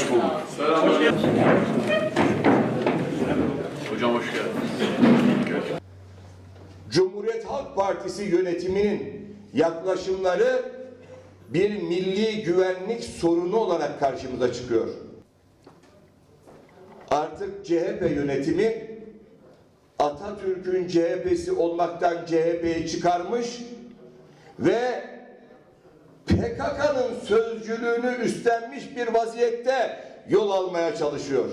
Hoş bulduk. Hocam hoş geldiniz. Cumhuriyet Halk Partisi yönetiminin yaklaşımları bir milli güvenlik sorunu olarak karşımıza çıkıyor. Artık CHP yönetimi Atatürk'ün CHP'si olmaktan CHP'yi çıkarmış ve PKK'nın sözcülüğünü üstlenmiş bir vaziyette yol almaya çalışıyor.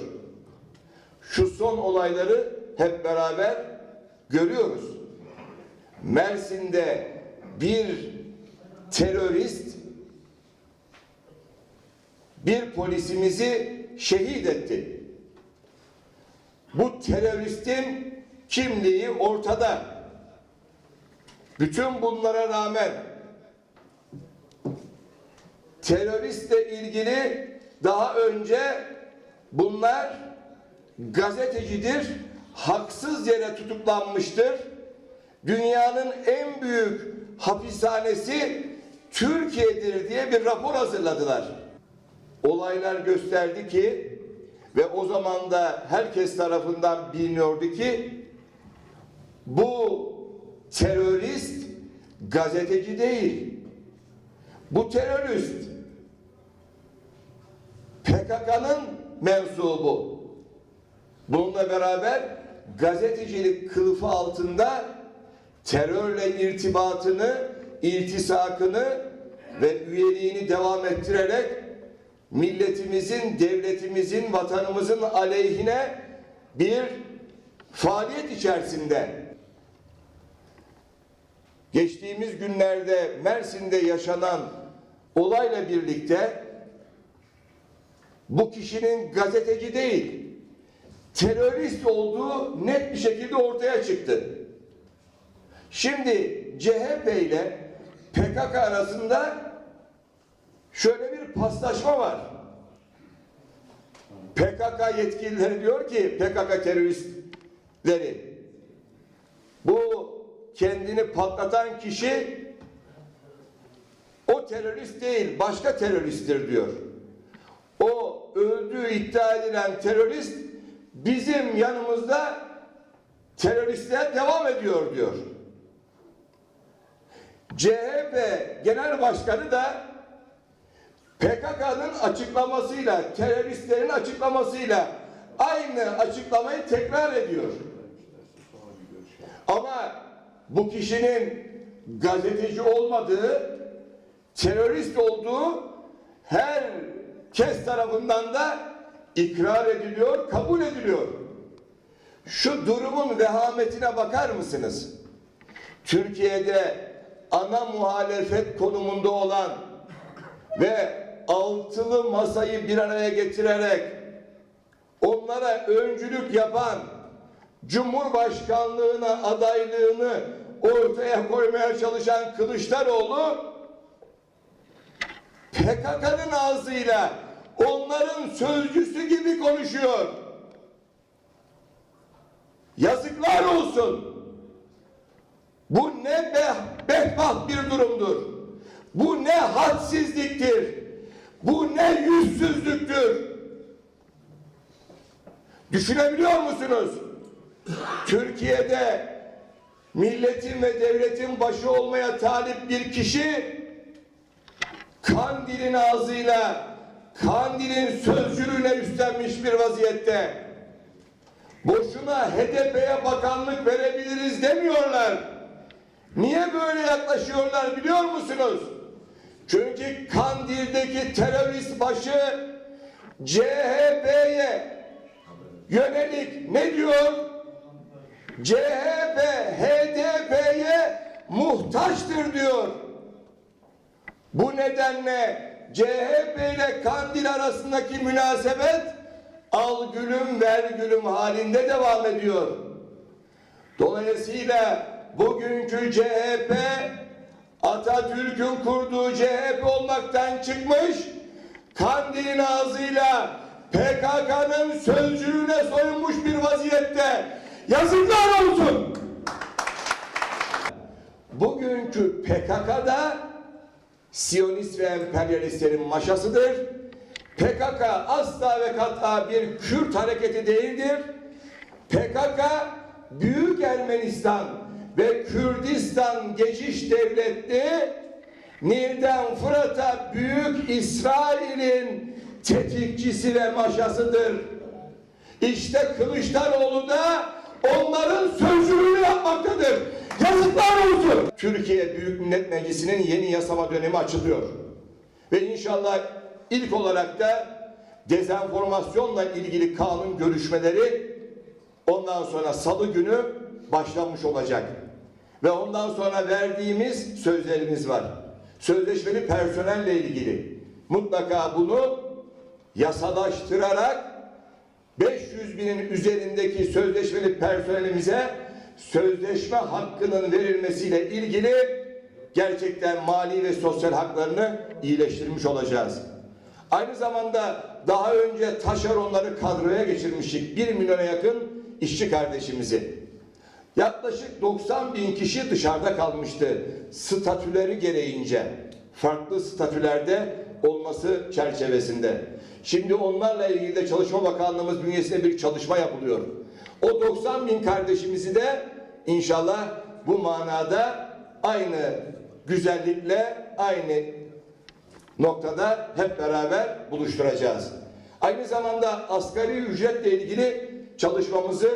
Şu son olayları hep beraber görüyoruz. Mersin'de bir terörist bir polisimizi şehit etti. Bu teröristin kimliği ortada. Bütün bunlara rağmen teröristle ilgili daha önce bunlar gazetecidir, haksız yere tutuklanmıştır. Dünyanın en büyük hapishanesi Türkiye'dir diye bir rapor hazırladılar. Olaylar gösterdi ki ve o zaman da herkes tarafından biliniyordu ki bu terörist gazeteci değil. Bu terörist PKK'nın mensubu. Bununla beraber gazetecilik kılıfı altında terörle irtibatını, iltisakını ve üyeliğini devam ettirerek milletimizin, devletimizin, vatanımızın aleyhine bir faaliyet içerisinde. Geçtiğimiz günlerde Mersin'de yaşanan olayla birlikte bu kişinin gazeteci değil, terörist olduğu net bir şekilde ortaya çıktı. Şimdi CHP ile PKK arasında şöyle bir paslaşma var. PKK yetkilileri diyor ki PKK teröristleri bu kendini patlatan kişi o terörist değil başka teröristtir diyor. Öldüğü iddia edilen terörist bizim yanımızda teröristliğe devam ediyor diyor. CHP Genel Başkanı da PKK'nın açıklamasıyla, teröristlerin açıklamasıyla aynı açıklamayı tekrar ediyor. Ama bu kişinin gazeteci olmadığı, terörist olduğu herkes tarafından da ikrar ediliyor, kabul ediliyor. Şu durumun vehametine bakar mısınız? Türkiye'de ana muhalefet konumunda olan ve altılı masayı bir araya getirerek onlara öncülük yapan Cumhurbaşkanlığına adaylığını ortaya koymaya çalışan Kılıçdaroğlu PKK'nın ağzıyla onların sözcüsü gibi konuşuyor. Yazıklar olsun. Bu ne be, behbat bir durumdur. Bu ne hadsizliktir. Bu ne yüzsüzlüktür. Düşünebiliyor musunuz? Türkiye'de milletin ve devletin başı olmaya talip bir kişi Kandil'in ağzıyla Kandil'in sözcülüğüne üstlenmiş bir vaziyette. Boşuna HDP'ye bakanlık verebiliriz demiyorlar. Niye böyle yaklaşıyorlar biliyor musunuz? Çünkü Kandil'deki terörist başı CHP'ye yönelik ne diyor? CHP HDP'ye muhtaçtır diyor. Bu nedenle CHP ile Kandil arasındaki münasebet al gülüm ver gülüm halinde devam ediyor. Dolayısıyla bugünkü CHP Atatürk'ün kurduğu CHP olmaktan çıkmış Kandil'in ağzıyla PKK'nın sözcülüğüne soyunmuş bir vaziyette yazıklar olsun. Bugünkü PKK'da Siyonist ve emperyalistlerin maşasıdır. PKK asla ve kata bir Kürt hareketi değildir. PKK Büyük Ermenistan ve Kürdistan geçiş devletli Nil'den Fırat'a Büyük İsrail'in tetikçisi ve maşasıdır. İşte Kılıçdaroğlu da onların sözcülüğünü yapmaktadır. Yazıklar olsun. Türkiye Büyük Millet Meclisi'nin yeni yasama dönemi açılıyor. Ve inşallah ilk olarak da dezenformasyonla ilgili kanun görüşmeleri ondan sonra salı günü başlamış olacak. Ve ondan sonra verdiğimiz sözlerimiz var. Sözleşmeli personelle ilgili. Mutlaka bunu yasalaştırarak 500 binin üzerindeki sözleşmeli personelimize sözleşme hakkının verilmesiyle ilgili gerçekten mali ve sosyal haklarını iyileştirmiş olacağız. Aynı zamanda daha önce taşeronları kadroya geçirmiştik. 1 milyona yakın işçi kardeşimizi. Yaklaşık 90 bin kişi dışarıda kalmıştı statüleri gereğince. Farklı statülerde olması çerçevesinde. Şimdi onlarla ilgili de Çalışma Bakanlığımız bünyesinde bir çalışma yapılıyor. O 90 bin kardeşimizi de inşallah bu manada aynı güzellikle, aynı noktada hep beraber buluşturacağız. Aynı zamanda asgari ücretle ilgili çalışmamızı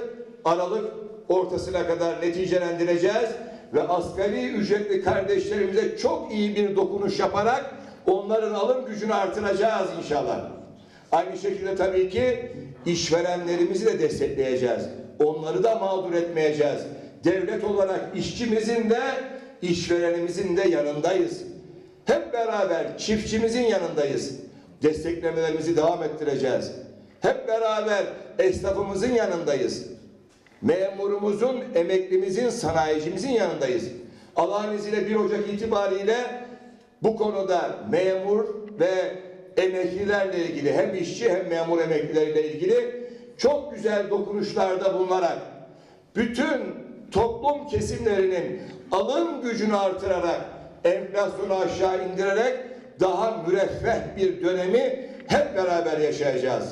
Aralık ortasına kadar neticelendireceğiz ve asgari ücretli kardeşlerimize çok iyi bir dokunuş yaparak onların alım gücünü artıracağız inşallah. Aynı şekilde tabii ki işverenlerimizi de destekleyeceğiz. Onları da mağdur etmeyeceğiz. Devlet olarak işçimizin de işverenimizin de yanındayız. Hep beraber çiftçimizin yanındayız. Desteklemelerimizi devam ettireceğiz. Hep beraber esnafımızın yanındayız. Memurumuzun, emeklimizin, sanayicimizin yanındayız. Allah'ın izniyle 1 Ocak itibariyle bu konuda memur ve emeklilerle ilgili hem işçi hem memur emeklileriyle ilgili çok güzel dokunuşlarda bulunarak bütün toplum kesimlerinin alım gücünü artırarak enflasyonu aşağı indirerek daha müreffeh bir dönemi hep beraber yaşayacağız.